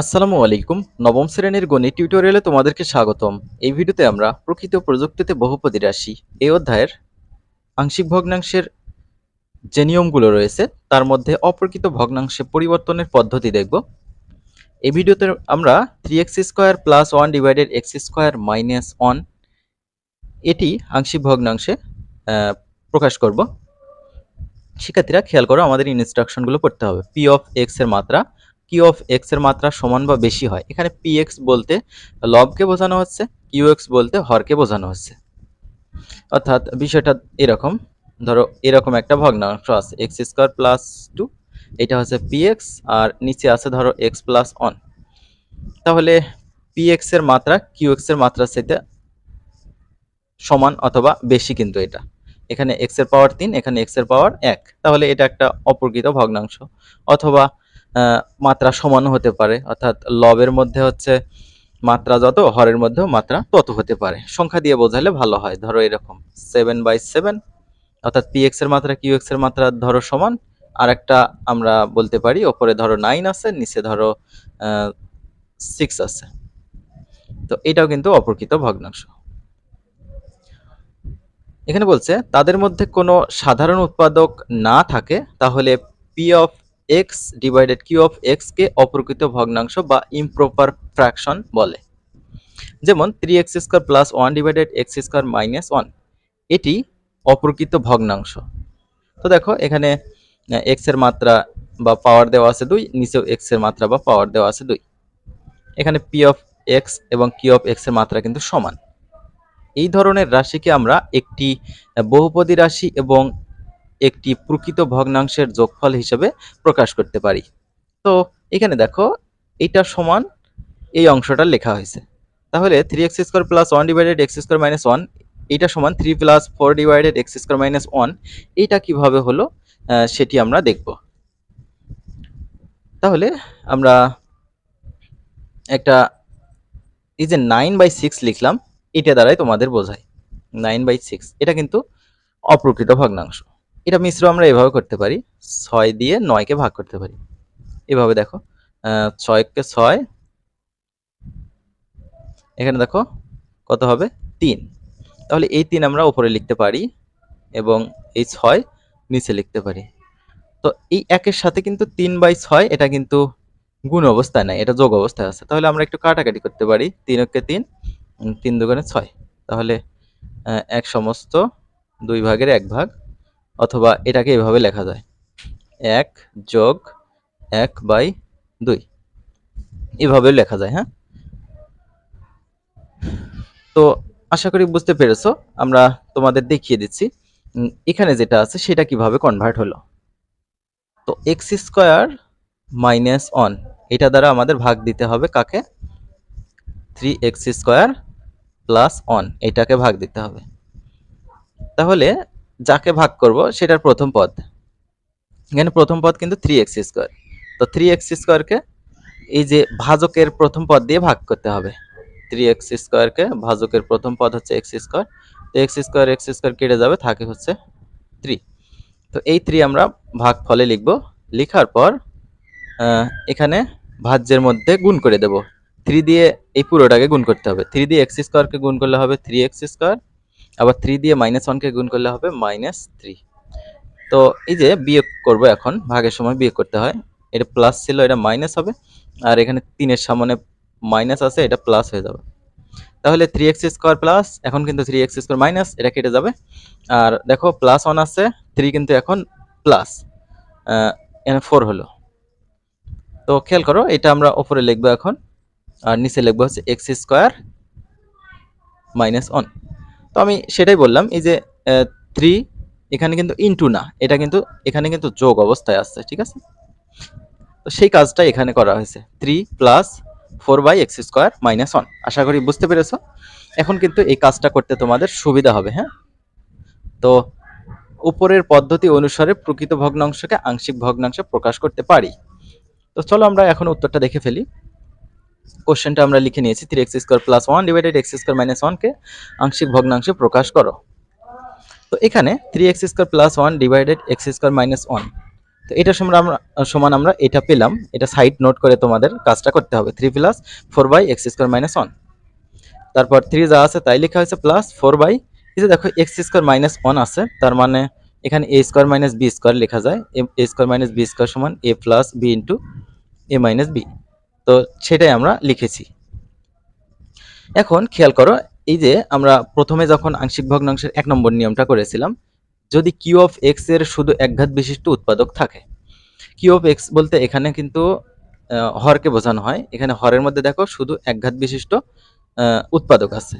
আসসালামু আলাইকুম। নবম শ্রেণির গণিত টিউটোরিয়ালে তোমাদেরকে স্বাগতম। এই ভিডিওতে আমরা প্রকৃত প্রযুক্তিতে বহুপদী রাশি এই অধ্যায়ের আংশিক ভগ্নাংশের যে নিয়মগুলো রয়েছে, তার মধ্যে অপ্রকৃত ভগ্নাংশে পরিবর্তনের পদ্ধতি দেখব। এই ভিডিওতে আমরা three X square plus one divided X square minus one এটি আংশিক ভগ্নাংশে প্রকাশ করব। শিক্ষার্থীরা খেয়াল করো, আমাদের ইনস্ট্রাকশনগুলো পড়তে হবে। পি অফ এক্সের মাত্রা কিউ অফ এক্সের মাত্রা সমান বা বেশি হয়। এখানে পি এক্স বলতে লবকে বোঝানো হচ্ছে কিউ এক্স বলতে হরকে বোঝানো হচ্ছে। অর্থাৎ বিষয়টা এরকম। ধরো এরকম একটা ভগ্নাংশ আছে এক্স স্কোয়ার প্লাস টু এটা হচ্ছে পি এক্স আর নিচে আছে ধরো এক্স প্লাস ওয়ান তাহলে পি এক্সের মাত্রা কিউ এক্সের মাত্রার সাথে সমান অথবা বেশি কিন্তু এটা। এখানে এক্সের পাওয়ার তিন, এখানে এক্সের পাওয়ার এক। তাহলে এটা একটা অপ্রকৃত ভগ্নাংশ। অথবা মাত্রা সমানও হতে পারে। অর্থাৎ লবের মধ্যে হচ্ছে মাত্রা যত, হরের মধ্যেও মাত্রা তত হতে পারে। সংখ্যা দিয়ে বোঝালে ভালো হয়। ধরো এরকম সেভেন বাই সেভেন অর্থাৎ পি এর মাত্রা কিউ এর মাত্রা ধরো সমান। আর একটা আমরা বলতে পারি, ওপরে ধরো নাইন আছে, নিচে ধরো সিক্স আছে। তো এটাও কিন্তু অপ্রকৃত ভগ্নাংশ। এখানে বলছে, তাদের মধ্যে কোনো সাধারণ উৎপাদক না থাকে, তাহলে P of X divided Q of X কে অপ্রকৃত ভগ্নাংশ বা ইমপ্রপার ফ্র্যাকশন বলে। যেমন three X square plus one divided X square minus one এটি অপ্রকৃত ভগ্নাংশ। তো দেখো, এখানে এক্সের মাত্রা বা পাওয়ার দেওয়া আছে দুই, নিচেও এক্সের মাত্রা বা পাওয়ার দেওয়া আছে দুই। এখানে পি অফ এক্স এবং কিউ অফ এক্সের মাত্রা কিন্তু সমান। এই ধরনের রাশিকে আমরা একটি বহুপদী রাশি এবং একটি প্রকৃত ভগ্নাংশের যোগফল হিসেবে প্রকাশ করতে পারি। তো এখানে দেখো, এইটা সমান এই অংশটা লেখা হয়েছে। তাহলে three X square plus one divided X square minus one এইটা সমান three plus four divided X square minus one এইটা কীভাবে হলো সেটি আমরা দেখব। তাহলে আমরা একটা এই যে নাইন বাই সিক্স লিখলাম এটা দ্বারাই তোমাদের বোঝায়। নাইন বাই সিক্স এটা কিন্তু অপ্রকৃত ভগ্নাংশ। এটা মিশ্র আমরা এভাবে করতে পারি। ছয় দিয়ে নয়কে ভাগ করতে পারি। এভাবে দেখো। ছয়কে ছয়। এখানে দেখো কত হবে? তিন। তাহলে এই তিন আমরা উপরে লিখতে পারি এবং এই ছয় নিচে লিখতে পারি। তো এই একের সাথে কিন্তু তিন বাই ছয়, এটা কিন্তু গুণ অবস্থায় নাই, এটা যোগ অবস্থায় আছে। তাহলে আমরা একটু কাটাকাটি করতে পারি। তিন ওকে তিন তিন দুগুণে ছয়। তাহলে এক সমস্ত দুই ভাগের এক ভাগ অথবা এটাকে এভাবে লেখা যায়। এক যোগ এক বাই দুই। এভাবে লেখা যায় হ্যাঁ? তো আশা করি বুঝতে পেরেছ, আমরা তোমাদের দেখিয়ে দিচ্ছি এখানে যেটা আছে সেটা কীভাবে কনভার্ট হলো। তো এক্স স্কোয়ার মাইনাস ওয়ান এটা দ্বারা আমাদের ভাগ দিতে হবে কাকে? Three X square plus one এটাকে ভাগ দিতে হবে। তাহলে যাকে ভাগ করব সেটার প্রথম পদ। এখানে প্রথম পদ কিন্তু থ্রি এক্স স্কোয়ার তো থ্রি এক্স স্কোয়ারকে এই যে ভাজকের প্রথম পদ দিয়ে ভাগ করতে হবে। থ্রি এক্স স্কোয়ারকে ভাজকের প্রথম পদ হচ্ছে এক্স স্কোয়ার তো এক্স স্কোয়ার এক্স স্কোয়ার কেটে যাবে, থাকে হচ্ছে থ্রি তো এই থ্রি আমরা ভাগ ফলে লিখব। লেখার পর এখানে ভাজ্যের মধ্যে গুণ করে দেব। থ্রি দিয়ে এই পুরোটাকে গুণ করতে হবে। থ্রি দিয়ে এক্স স্কোয়ারকে গুণ করলে হবে থ্রি এক্স স্কোয়ার আবার থ্রি দিয়ে মাইনাস ওয়ানকে গুণ করলে হবে মাইনাস থ্রি তো এই যে বিয়োগ করব এখন, ভাগের সময় বিয়োগ করতে হয়। এটা প্লাস ছিল, এটা মাইনাস হবে। আর এখানে তিনের সামনে মাইনাস আছে, এটা প্লাস হয়ে যাবে। তাহলে থ্রি এক্স স্কোয়ার প্লাস এখন কিন্তু থ্রি এক্স স্কোয়ার মাইনাস এটা কেটে যাবে। আর দেখো প্লাস ওয়ান আছে থ্রি কিন্তু এখন প্লাস এখানে ফোর হলো। তো খেয়াল করো, এটা আমরা ওপরে লিখব এখন। আর নিচে লিখব হচ্ছে এক্স স্কোয়ার মাইনাস ওয়ান তো আমি সেটাই বললাম, এই যে থ্রি এখানে কিন্তু ইনটু না, এটা কিন্তু, এখানে কিন্তু যোগ অবস্থায় আসছে, ঠিক আছে? তো সেই কাজটা এখানে করা হয়েছে three plus four by X square minus one আশা করি বুঝতে পেরেছ? এখন কিন্তু এই কাজটা করতে তোমাদের সুবিধা হবে হ্যাঁ? তো উপরের পদ্ধতি অনুসারে প্রকৃত ভগ্নাংশকে আংশিক ভগ্নাংশে প্রকাশ করতে পারি। তো চলো আমরা এখন উত্তরটা দেখে ফেলি। কোশ্চেনটা আমরা লিখে নিয়েছি three X square plus one divided X square minus ওয়ানকে আংশিক ভগ্নাংশে প্রকাশ করো। তো এখানে three X square plus one divided X square minus one তো এটা সমান আমরা সমান আমরা এটা পেলাম, এটা সাইড নোট করে তোমাদের কাজটা করতে হবে three plus four by X square minus one তারপর থ্রি যা আছে তাই লেখা হয়েছে প্লাস ফোর বাই এই যে দেখো এক্স স্কোয়ার মাইনাস ওয়ান আছে, তার মানে এখানে A square minus B square লেখা যায় A square minus B square সমান A plus B into A minus B তো সেটাই আমরা লিখেছি। এখন খেয়াল করো, এই যে আমরা প্রথমে যখন আংশিক ভগ্নাংশের এক নম্বর নিয়মটা করেছিলাম, যদি কিউ অফ এক্সের শুধু একঘাত বিশিষ্ট উৎপাদক থাকে। কিউ অফ এক্স বলতে এখানে কিন্তু হরকে বোঝানো হয়। এখানে হরের মধ্যে দেখো শুধু একঘাত বিশিষ্ট উৎপাদক আছে।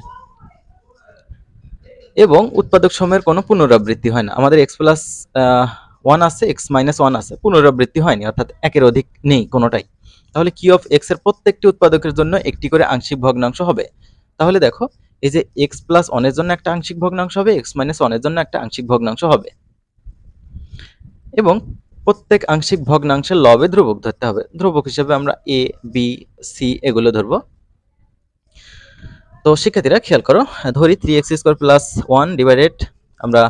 এবং উৎপাদক সময়ের কোনো পুনরাবৃত্তি হয় না। আমাদের এক্স প্লাস ওয়ান আছে এক্স মাইনাস ওয়ান আছে। পুনরাবৃত্তি হয়নি, অর্থাৎ একের অধিক নেই কোনোটাই। তাহলে কি অফ এক্সের প্রত্যেকটি উৎপাদকের জন্য একটি করে আংশিক ভগ্নাংশ হবে? তাহলে দেখো, এই যে এক্স প্লাস ওয়ানের জন্য একটা আংশিক ভগ্নাংশ হবে এক্স মাইনাস ওয়ানের জন্য একটা আংশিক ভগ্নাংশ হবে। এবং প্রত্যেক আংশিক ভগ্নাংশের লবে ধ্রুবক ধরতে হবে। ধ্রুবক হিসেবে আমরা এ বি সি এগুলো ধরবো। তো শিক্ষার্থীরা, খেয়াল করো, ধরি three X square plus one divided আমরা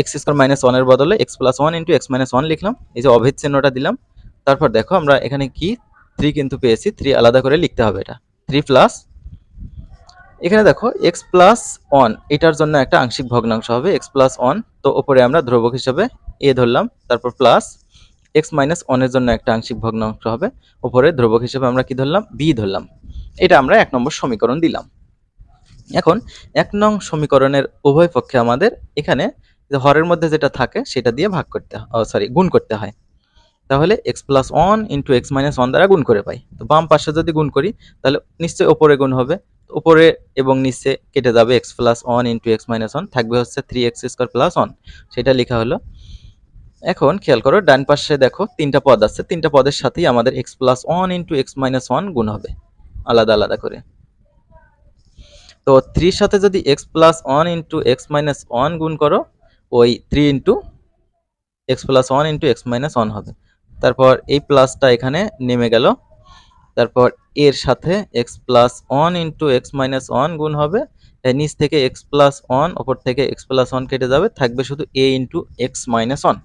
এক্স স্কোয়ার মাইনাস ওয়ানের বদলে X plus one into X minus one লিখলাম। এই যে অভেদ চিহ্নটা দিলাম। তারপর দেখো আমরা এখানে কি? থ্রি কিন্তু পেয়েছি থ্রি আলাদা করে লিখতে হবে এটা। থ্রি প্লাস এখানে দেখো এক্স প্লাস ওয়ান এটার জন্য একটা আংশিক ভগ্নাংশ হবে এক্স প্লাস ওয়ান তো ওপরে আমরা ধ্রুবক হিসাবে এ ধরলাম, তারপর প্লাস এক্স মাইনাস ওয়ানের জন্য একটা আংশিক ভগ্নাংশ হবে, ওপরে ধ্রুবক হিসেবে আমরা কি ধরলাম? বি ধরলাম। এটা আমরা এক নম্বর সমীকরণ দিলাম। এখন, এক নং সমীকরণের উভয় পক্ষে আমাদের এখানে হরের মধ্যে যেটা থাকে, সেটা দিয়ে ভাগ করতে সরি গুণ করতে হয়। তাহলে X plus one into X minus one দ্বারা গুণ করে পাই। তো বাম পাশে যদি গুণ করি, তাহলে নিশ্চয়ই ওপরে গুণ হবে। উপরে এবং নিচে কেটে যাবে x plus one into x minus one থাকবে হচ্ছে three x square plus one সেটা লেখা হলো। এখন খেয়াল করো, ডান পাশে দেখো তিনটা পদ আছে। তিনটা পদের সাথেই আমাদের x plus one into x minus one গুণ হবে। আলাদা আলাদা করে। তো থ্রির সাথে যদি x plus one into x minus one গুণ করো, ওই three into x plus one into x minus one হবে। তারপর এই প্লাসটা এখানে নেমে গেল। তারপর এর সাথে x plus one into x minus one গুণ হবে। নিচ থেকে এক্স প্লাস ওয়ান ওপর থেকে এক্স প্লাস ওয়ান কেটে যাবে। থাকবে শুধু a into x minus one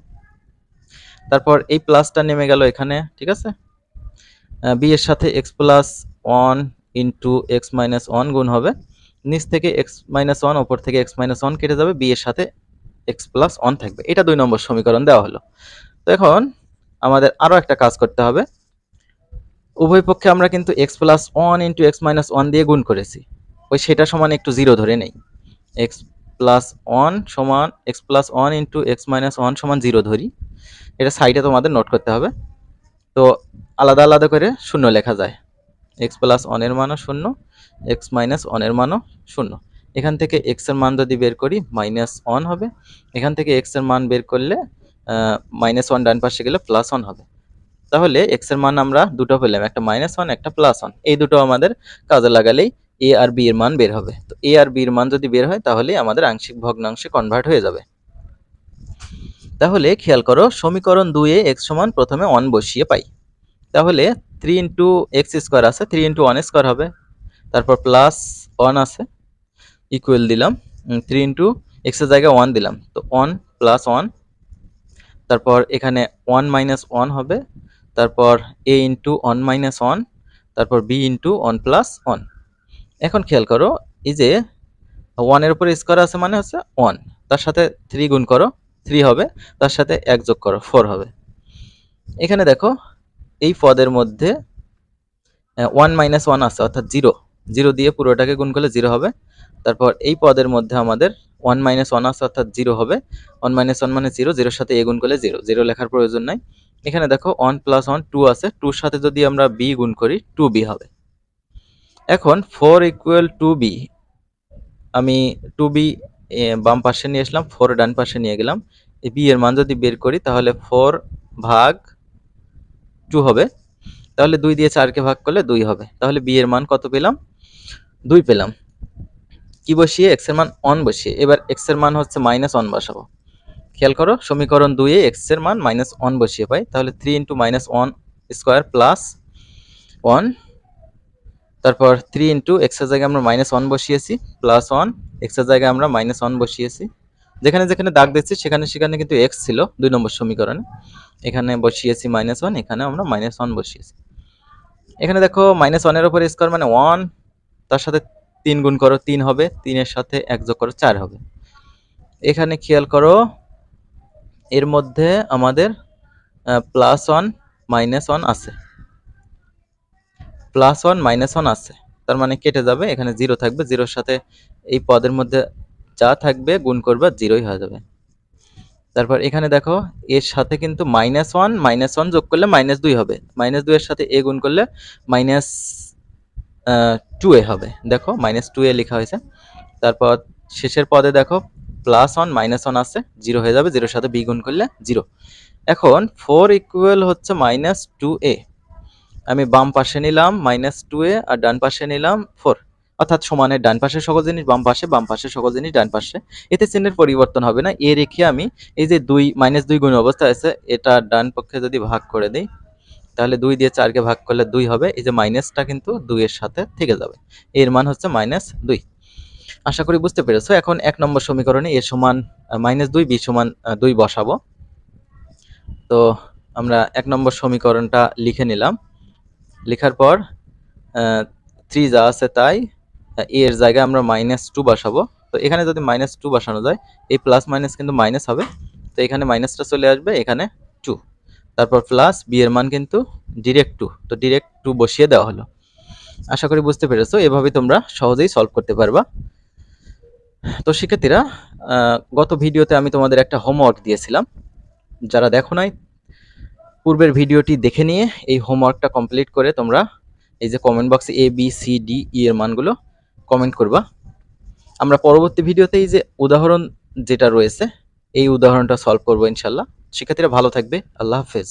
তারপর এই প্লাসটা নেমে গেল এখানে, ঠিক আছে? বি এর সাথে x plus one into x minus one গুণ হবে। নিচ থেকে এক্স মাইনাস ওয়ান ওপর থেকে এক্স মাইনাস ওয়ান কেটে যাবে। বি এর সাথে এক্স প্লাস ওয়ান থাকবে। এটা দুই নম্বর সমীকরণ দেওয়া হলো। তো এখন আমাদের আরও একটা কাজ করতে হবে। উভয় পক্ষে আমরা কিন্তু x plus one into x minus one দিয়ে গুণ করেছি। ওই সেটা সমান একটু জিরো ধরে নেই। এক্স প্লাস ওয়ান সমান x plus one into x minus one সমান জিরো ধরি। এটা সাইডে তোমাদের নোট করতে হবে। তো আলাদা আলাদা করে শূন্য লেখা যায়। এক্স প্লাস ওয়ানের মানও শূন্য এক্স মাইনাস ওয়ানের মানও শূন্য। এখান থেকে এক্সের মান যদি বের করি মাইনাস ওয়ান হবে। এখান থেকে এক্সের মান বের করলে মাইনাস ওয়ান ডান পাশে গেলে প্লাস ওয়ান হবে। তাহলে এক্সের মান আমরা দুটো পেলাম, একটা মাইনাস ওয়ান একটা প্লাস ওয়ান এই দুটো আমাদের কাজে লাগালেই এ আর বি এর মান বের হবে। তো এ আর বি এর মান যদি বের হয়, তাহলে আমাদের আংশিক ভগ্নাংশে কনভার্ট হয়ে যাবে। তাহলে খেয়াল করো, সমীকরণ দুয়ে এক্স সমান প্রথমে ওয়ান বসিয়ে পাই। তাহলে থ্রি ইন্টু এক্স স্কোয়ার আছে থ্রি ইন্টু ওয়ান স্কোয়ার হবে। তারপর প্লাস ওয়ান আছে ইকুয়াল দিলাম। থ্রি ইন্টু এক্সের জায়গায় ওয়ান দিলাম। তো ওয়ান প্লাস ওয়ান তারপর এখানে ওয়ান মাইনাস ওয়ান হবে, তারপর a into one minus one তারপর b into one plus one এখন খেয়াল করো, এই যে ওয়ানের উপরে স্কোয়ার আছে মানে হচ্ছে ওয়ান তার সাথে থ্রি গুণ করো থ্রি হবে, তার সাথে এক যোগ করো ফোর হবে। এখানে দেখো, এই পদের মধ্যে ওয়ান মাইনাস ওয়ান আছে, অর্থাৎ জিরো জিরো দিয়ে পুরোটাকে গুণ করলে জিরো হবে। তারপর এই পদের মধ্যে আমাদের ওয়ান মাইনাস ওয়ান আছে অর্থাৎ জিরো হবে। ওয়ান মাইনাস ওয়ান মানে জিরো জিরোর সাথে এ গুণ করলে জিরো জিরো লেখার প্রয়োজন নাই। এখানে দেখো ওয়ান প্লাস ওয়ান টু আছে। টুর সাথে যদি আমরা বি গুণ করি টু বি হবে। এখন ফোর ইকুয়াল টু বি আমি টু বি বাম পাশে নিয়ে আসলাম ফোর ডান পাশে নিয়ে গেলাম। এই বি এর মান যদি বের করি, তাহলে ফোর ভাগ টু হবে। তাহলে দুই দিয়ে চারকে ভাগ করলে দুই হবে। তাহলে বি এর মান কত পেলাম? দুই পেলাম। কি বসিয়ে? এক্সের মান অন বসিয়ে। এবার এক্সের মান হচ্ছে মাইনাস ওয়ান বসাবো। খেয়াল করো, সমীকরণ দুইয়ে এক্সের মান মাইনাস ওয়ান বসিয়ে পাই। তাহলে three into minus one square plus one তারপর থ্রি ইন্টু এক্সের জায়গায় আমরা মাইনাস ওয়ান বসিয়েছি প্লাস ওয়ান এক্সের জায়গায় আমরা মাইনাস ওয়ান বসিয়েছি। যেখানে যেখানে দাগ দিচ্ছি সেখানে সেখানে কিন্তু এক্স ছিল, দুই নম্বর সমীকরণে। এখানে বসিয়েছি মাইনাস ওয়ান এখানে আমরা মাইনাস ওয়ান বসিয়েছি। এখানে দেখো মাইনাস ওয়ানের উপর স্কোয়ার মানে ওয়ান তার সাথে তিন গুণ করো তিন হবে, তিনের সাথে এক যোগ করো চার হবে। এখানে খেয়াল করো, এর মধ্যে আমাদের প্লাস ওয়ান মাইনাস ওয়ান আছে। প্লাস ওয়ান মাইনাস ওয়ান আছে। তার মানে কেটে যাবে, এখানে জিরো থাকবে জিরোর সাথে এই পদের মধ্যে যা থাকবে, গুণ করবে জিরোই হয়ে যাবে। তারপর এখানে দেখো, এর সাথে কিন্তু মাইনাস ওয়ান মাইনাস ওয়ান যোগ করলে মাইনাস দুই হবে। মাইনাস দুইয়ের সাথে এ গুণ করলে মাইনাস টু এ হবে। দেখো মাইনাস টু এ লেখা হয়েছে। তারপর শেষের পদে দেখো প্লাস ওয়ান মাইনাস ওয়ান আছে জিরো হয়ে যাবে জিরোর সাথে বি গুণ করলে জিরো এখন ফোর ইকুয়াল হচ্ছে মাইনাস টু এ আমি বাম পাশে নিলাম মাইনাস টু এ আর ডান পাশে নিলাম ফোর অর্থাৎ সমানের ডান পাশে সকল জিনিস, বাম পাশে বাম পাশে সকল জিনিস, ডান পাশে। এতে চিহ্নের পরিবর্তন হবে না। এ রেখে আমি এই যে দুই মাইনাস দুই গুণ অবস্থা আছে, এটা ডান পক্ষে যদি ভাগ করে দিই তাহলে দুই দিয়ে চারকে ভাগ করলে দুই হবে। এই যে মাইনাসটা কিন্তু দুইয়ের সাথে থেকে যাবে। এর মান হচ্ছে মাইনাস দুই। আশা করি বুঝতে পেরেছ। এখন এক নম্বর সমীকরণে এ সমান মাইনাস দুই বি সমান দুই বসাবো। তো আমরা এক নম্বর সমীকরণটা লিখে নিলাম। লেখার পর থ্রি যা আছে তাই আহ, এর জায়গায় আমরা মাইনাস টু বসাবো। তো এখানে যদি মাইনাস টু বসানো যায় এই প্লাস মাইনাস কিন্তু মাইনাস হবে। তো এখানে মাইনাসটা চলে আসবে এখানে টু। তারপর প্লাস বি এর মান কিন্তু ডিরেক্ট টু তো ডিরেক্ট টু বসিয়ে দেওয়া হলো। আশা করি বুঝতে পেরেছ, এভাবে তোমরা সহজেই সলভ করতে পারবা। তো শিক্ষার্থীরা গত ভিডিওতে আমি তোমাদের একটা হোমওয়ার্ক দিয়েছিলাম। যারা দেখো নাই, পূর্বের ভিডিওটি দেখে নিয়ে এই হোমওয়ার্কটা কমপ্লিট করে তোমরা এই যে কমেন্ট বক্সে a b c d e এর মানগুলো কমেন্ট করবা। আমরা পরবর্তী ভিডিওতে এই যে উদাহরণ যেটা রয়েছে, এই উদাহরণটা সলভ করব ইনশাল্লাহ। শিক্ষার্থীরা ভালো থাকবে। আল্লাহ হাফেজ।